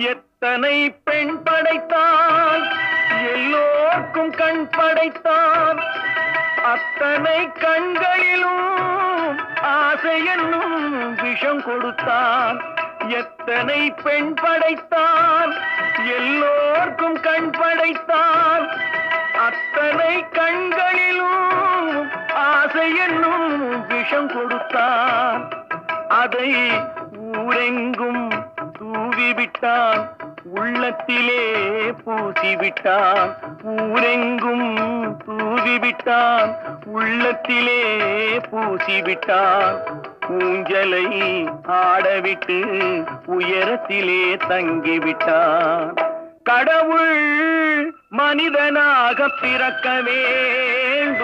எத்தனை பெண் படைத்தான்? எல்லோருக்கும் கண் படைத்தான். அத்தனை கண்களிலும் ஆசை என்னும் விஷம் கொடுத்தான். எத்தனை பெண் படைத்தான்? எல்லோருக்கும் கண் படைத்தான். அத்தனை கண்களிலும் ஆசை என்னும் விஷம் கொடுத்தான். அதை ஊரெங்கும் தூவிவிட்டான் உள்ளத்திலே பூசிவிட்டான் ஊரெங்கும் தூவிவிட்டான் உள்ளத்திலே பூசிவிட்டான். ஊஞ்சலை ஆடவிட்டு உயரத்திலே தங்கிவிட்டான். கடவுள் மனிதனாக பிறக்க வேண்டும்.